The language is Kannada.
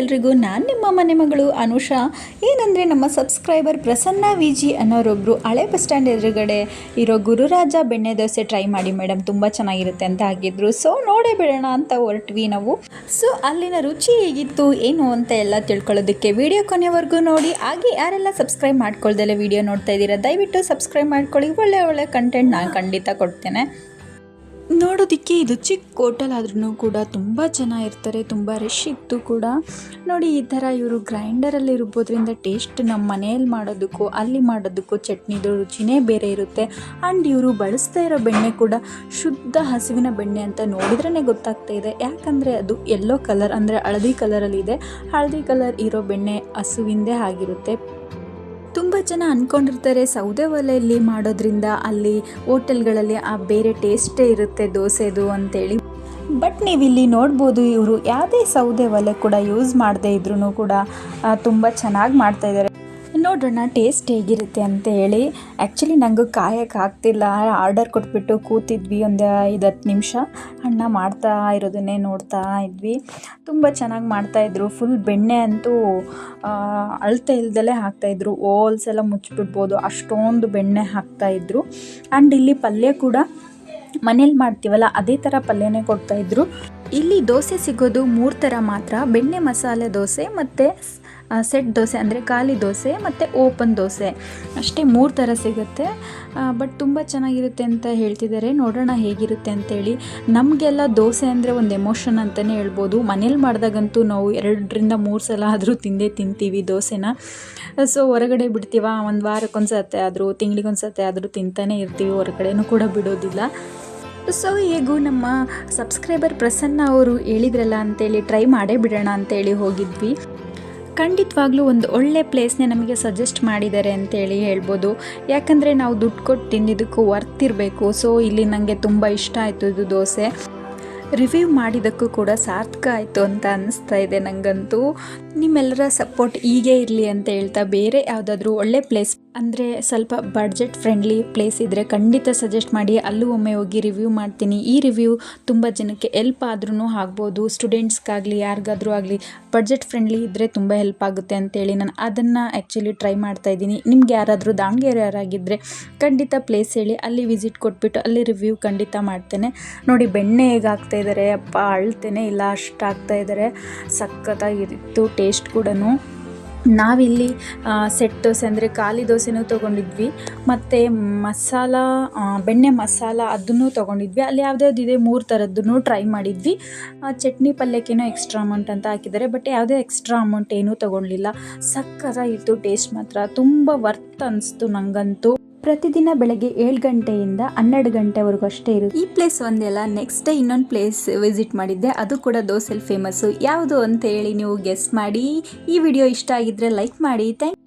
ಎಲ್ರಿಗೂ. ನಾನು ನಿಮ್ಮ ಮನೆ ಮಗಳು ಅನುಷಾ. ಏನಂದರೆ ನಮ್ಮ ಸಬ್ಸ್ಕ್ರೈಬರ್ ಪ್ರಸನ್ನ ವಿ ಜಿ ಅನ್ನೋರೊಬ್ಬರು ಹಳೆ ಬಸ್ ಸ್ಟ್ಯಾಂಡ್ ಎದುರುಗಡೆ ಇರೋ ಗುರುರಾಜ ಬೆಣ್ಣೆ ದೋಸೆ ಟ್ರೈ ಮಾಡಿ ಮೇಡಮ್ ತುಂಬ ಚೆನ್ನಾಗಿರುತ್ತೆ ಅಂತ ಹಾಕಿದ್ರು ಸೊ ನೋಡೇ ಬಿಡೋಣ ಅಂತ ಹೊರಟ್ವಿ ನಾವು. ಸೊ ಅಲ್ಲಿನ ರುಚಿ ಹೇಗಿತ್ತು, ಏನು ಅಂತ ಎಲ್ಲ ತಿಳ್ಕೊಳ್ಳೋದಕ್ಕೆ ವಿಡಿಯೋ ಕೊನೆವರೆಗೂ ನೋಡಿ. ಹಾಗೆ ಯಾರೆಲ್ಲ ಸಬ್ಸ್ಕ್ರೈಬ್ ಮಾಡ್ಕೊಳ್ದಲ್ಲೇ ವಿಡಿಯೋ ನೋಡ್ತಾ ಇದ್ದೀರಾ, ದಯವಿಟ್ಟು ಸಬ್ಸ್ಕ್ರೈಬ್ ಮಾಡ್ಕೊಳ್ಳಿ. ಒಳ್ಳೆ ಒಳ್ಳೆ ಕಂಟೆಂಟ್ ನಾನು ಖಂಡಿತ ಕೊಡ್ತೇನೆ. ನೋಡೋದಕ್ಕೆ ಇದು ಚಿಕ್ಕ ಹೋಟೆಲ್ ಆದ್ರೂ ಕೂಡ ತುಂಬ ಜನ ಇರ್ತಾರೆ, ತುಂಬ ರಶ್ ಇತ್ತು ಕೂಡ. ನೋಡಿ, ಈ ಥರ ಇವರು ಗ್ರೈಂಡರಲ್ಲಿ ರುಬ್ಬೋದ್ರಿಂದ ಟೇಸ್ಟ್ ನಮ್ಮ ಮನೆಯಲ್ಲಿ ಮಾಡೋದಕ್ಕೂ, ಅಲ್ಲಿ ಮಾಡೋದಕ್ಕೂ ಚಟ್ನಿದು ರುಚಿನೇ ಬೇರೆ ಇರುತ್ತೆ. ಆ್ಯಂಡ್ ಇವರು ಬಳಸ್ತಾ ಇರೋ ಬೆಣ್ಣೆ ಕೂಡ ಶುದ್ಧ ಹಸುವಿನ ಬೆಣ್ಣೆ ಅಂತ ನೋಡಿದ್ರೇ ಗೊತ್ತಾಗ್ತಾ ಇದೆ. ಯಾಕಂದರೆ ಅದು ಎಲ್ಲೋ ಕಲರ್ ಅಂದರೆ ಹಳದಿ ಕಲರಲ್ಲಿ ಇದೆ. ಹಳದಿ ಕಲರ್ ಇರೋ ಬೆಣ್ಣೆ ಹಸುವಿಂದೇ ಆಗಿರುತ್ತೆ. ತುಂಬ ಜನ ಅಂದ್ಕೊಂಡಿರ್ತಾರೆ ಸೌದೆ ಒಲೆಯಲ್ಲಿ ಮಾಡೋದ್ರಿಂದ ಅಲ್ಲಿ ಹೋಟೆಲ್ಗಳಲ್ಲಿ ಆ ಬೇರೆ ಟೇಸ್ಟೇ ಇರುತ್ತೆ ದೋಸೆದು ಅಂತೇಳಿ. ಬಟ್ ನೀವಿಲ್ಲಿ ನೋಡ್ಬೋದು ಇವರು ಯಾವುದೇ ಸೌದೆ ಒಲೆ ಕೂಡ ಯೂಸ್ ಮಾಡದೇ ಇದ್ರೂ ಕೂಡ ತುಂಬ ಚೆನ್ನಾಗಿ ಮಾಡ್ತಾಯಿದ್ದಾರೆ ನೋಡೋಣ ಟೇಸ್ಟ್ ಹೇಗಿರುತ್ತೆ ಅಂತ ಹೇಳಿ ಆ್ಯಕ್ಚುಲಿ ನನಗೂ ಕಾಯಕ್ಕೆ ಆಗ್ತಿಲ್ಲ. ಆರ್ಡರ್ ಕೊಟ್ಬಿಟ್ಟು ಕೂತಿದ್ವಿ ಒಂದು ಐದು ಹತ್ತು ನಿಮಿಷ. ಅಣ್ಣ ಮಾಡ್ತಾ ಇರೋದನ್ನೇ ನೋಡ್ತಾ ಇದ್ವಿ. ತುಂಬ ಚೆನ್ನಾಗಿ ಮಾಡ್ತಾಯಿದ್ರು ಫುಲ್ ಬೆಣ್ಣೆ ಅಂತೂ ಅಳತೆ ಇಲ್ದಲೇ ಹಾಕ್ತಾಯಿದ್ರು ಓಲ್ಸ್ ಎಲ್ಲ ಮುಚ್ಚಿಬಿಡ್ಬೋದು. ಅಷ್ಟೊಂದು ಬೆಣ್ಣೆ ಹಾಕ್ತಾಯಿದ್ರು ಆ್ಯಂಡ್ ಇಲ್ಲಿ ಪಲ್ಯ ಕೂಡ ಮನೇಲಿ ಮಾಡ್ತೀವಲ್ಲ, ಅದೇ ಥರ ಪಲ್ಯನೇ ಕೊಡ್ತಾಯಿದ್ರು ಇಲ್ಲಿ ದೋಸೆ ಸಿಗೋದು ಮೂರು ಥರ ಮಾತ್ರ. ಬೆಣ್ಣೆ ಮಸಾಲೆ ದೋಸೆ ಮತ್ತು ಸೆಟ್ ದೋಸೆ ಅಂದರೆ ಖಾಲಿ ದೋಸೆ ಮತ್ತು ಓಪನ್ ದೋಸೆ. ಅಷ್ಟೇ ಮೂರು ಥರ ಸಿಗುತ್ತೆ. ಬಟ್ ತುಂಬ ಚೆನ್ನಾಗಿರುತ್ತೆ ಅಂತ ಹೇಳ್ತಿದ್ದಾರೆ ನೋಡೋಣ ಹೇಗಿರುತ್ತೆ ಅಂತೇಳಿ. ನಮಗೆಲ್ಲ ದೋಸೆ ಅಂದರೆ ಒಂದು ಎಮೋಷನ್ ಅಂತಲೇ ಹೇಳ್ಬೋದು. ಮನೇಲಿ ಮಾಡಿದಾಗಂತೂ ನಾವು ಎರಡರಿಂದ ಮೂರು ಸಲ ಆದರೂ ತಿಂದೇ ತಿಂತೀವಿ ದೋಸೆನ. ಸೊ ಹೊರಗಡೆ ಬಿಡ್ತೀವ? ಒಂದು ವಾರಕ್ಕೊಂದು ಸತೆ ಆದರೂ ತಿಂಗಳಿಗೊಂದು ಸತೆ ಆದರೂ ತಿಂತಾನೆ ಇರ್ತೀವಿ. ಹೊರಗಡೆನೂ ಕೂಡ ಬಿಡೋದಿಲ್ಲ. ಸೊ ಹೇಗೂ ನಮ್ಮ ಸಬ್ಸ್ಕ್ರೈಬರ್ ಪ್ರಸನ್ನ ಅವರು ಹೇಳಿದ್ರಲ್ಲ ಅಂತೇಳಿ ಟ್ರೈ ಮಾಡೇ ಬಿಡೋಣ ಅಂತೇಳಿ ಹೋಗಿದ್ವಿ. ಖಂಡಿತವಾಗ್ಲೂ ಒಂದು ಒಳ್ಳೆ ಪ್ಲೇಸ್ನೇ ನಮಗೆ ಸಜೆಸ್ಟ್ ಮಾಡಿದ್ದಾರೆ ಅಂತೇಳಿ ಹೇಳ್ಬೋದು. ಯಾಕಂದರೆ ನಾವು ದುಡ್ಡು ಕೊಟ್ಟು ತಿಂದಿದ್ದಕ್ಕೂ ವರ್ತ್ ಇರಬೇಕು. ಸೊ ಇಲ್ಲಿ ನನಗೆ ತುಂಬ ಇಷ್ಟ ಆಯಿತು ಇದು ದೋಸೆ. ರಿವ್ಯೂ ಮಾಡಿದ್ದಕ್ಕೂ ಕೂಡ ಸಾರ್ಥಕ ಆಯಿತು ಅಂತ ಅನ್ನಿಸ್ತಾ ಇದೆ ನನಗಂತೂ ನಿಮ್ಮೆಲ್ಲರ ಸಪೋರ್ಟ್ ಹೀಗೆ ಇರಲಿ ಅಂತ ಹೇಳ್ತಾ ಬೇರೆ ಯಾವುದಾದ್ರೂ ಒಳ್ಳೆ ಪ್ಲೇಸ್ ಅಂದರೆ ಸ್ವಲ್ಪ ಬಡ್ಜೆಟ್ ಫ್ರೆಂಡ್ಲಿ ಪ್ಲೇಸ್ ಇದ್ದರೆ ಖಂಡಿತ ಸಜೆಸ್ಟ್ ಮಾಡಿ, ಅಲ್ಲೂ ಒಮ್ಮೆ ಹೋಗಿ ರಿವ್ಯೂ ಮಾಡ್ತೀನಿ. ಈ ರಿವ್ಯೂ ತುಂಬ ಜನಕ್ಕೆ ಹೆಲ್ಪ್ ಆದ್ರೂ ಆಗ್ಬೋದು. ಸ್ಟೂಡೆಂಟ್ಸ್ಗಾಗಲಿ ಯಾರಿಗಾದ್ರೂ ಆಗಲಿ ಬಡ್ಜೆಟ್ ಫ್ರೆಂಡ್ಲಿ ಇದ್ದರೆ ತುಂಬ ಹೆಲ್ಪ್ ಆಗುತ್ತೆ ಅಂತೇಳಿ ನಾನು ಅದನ್ನು ಆ್ಯಕ್ಚುಲಿ ಟ್ರೈ ಮಾಡ್ತಾ ಇದ್ದೀನಿ. ನಿಮ್ಗೆ ಯಾರಾದರೂ ದಾವಣಗೆರೆ ಯಾರಾಗಿದ್ದರೆ ಖಂಡಿತ ಪ್ಲೇಸ್ ಹೇಳಿ, ಅಲ್ಲಿ ವಿಸಿಟ್ ಕೊಟ್ಬಿಟ್ಟು ಅಲ್ಲಿ ರಿವ್ಯೂ ಖಂಡಿತ ಮಾಡ್ತೇನೆ. ನೋಡಿ, ಬೆಣ್ಣೆ ಹೇಗಾಗ್ತಾ ಇದ್ದಾರೆ ಅಪ್ಪ ಅಳ್ತೇನೆ, ಇಲ್ಲ ಅಷ್ಟು ಆಗ್ತಾ ಇದ್ದಾರೆ ಸಖತ್ತಾಗಿತ್ತು ಟೇಸ್ಟ್ ಕೂಡ ನಾವಿಲ್ಲಿ ಸೆಟ್ ದೋಸೆ ಅಂದರೆ ಖಾಲಿ ದೋಸೆನೂ ತೊಗೊಂಡಿದ್ವಿ. ಮತ್ತು ಮಸಾಲ ಬೆಣ್ಣೆ ಮಸಾಲ ಅದನ್ನು ತೊಗೊಂಡಿದ್ವಿ. ಅಲ್ಲಿ ಯಾವುದ್ಯಾವ್ದಿದೆ ಮೂರು ಥರದ್ದನ್ನು ಟ್ರೈ ಮಾಡಿದ್ವಿ. ಚಟ್ನಿ ಪಲ್ಯಕ್ಕೇನೋ ಎಕ್ಸ್ಟ್ರಾ ಅಮೌಂಟ್ ಅಂತ ಹಾಕಿದ್ದಾರೆ. ಬಟ್ ಯಾವುದೇ ಎಕ್ಸ್ಟ್ರಾ ಅಮೌಂಟ್ ಏನೂ ತೊಗೊಳ್ಲಿಲ್ಲ ಸಕ್ಕತ್ತಾಗಿತ್ತು ಟೇಸ್ಟ್ ಮಾತ್ರ. ತುಂಬ ವರ್ತ್ ಅನಿಸ್ತು ನನಗಂತೂ ಪ್ರತಿದಿನ ಬೆಳಗ್ಗೆ ಏಳು ಗಂಟೆಯಿಂದ ಹನ್ನೆರಡು ಗಂಟೆವರೆಗೂ ಅಷ್ಟೇ ಇರುತ್ತೆ. ಈ ಪ್ಲೇಸ್ ಒಂದೆಲ್ಲ ನೆಕ್ಸ್ಟ್ ಡೇ ಇನ್ನೊಂದು ಪ್ಲೇಸ್ ವಿಸಿಟ್ ಮಾಡಿದ್ದೆ. ಅದು ಕೂಡ ದೋಸೆಲ್ ಫೇಮಸ್ಸು ಯಾವುದು ಅಂತ ಹೇಳಿ ನೀವು ಗೆಸ್ ಮಾಡಿ. ಈ ವಿಡಿಯೋ ಇಷ್ಟ ಆಗಿದ್ರೆ ಲೈಕ್ ಮಾಡಿ. ಥ್ಯಾಂಕ್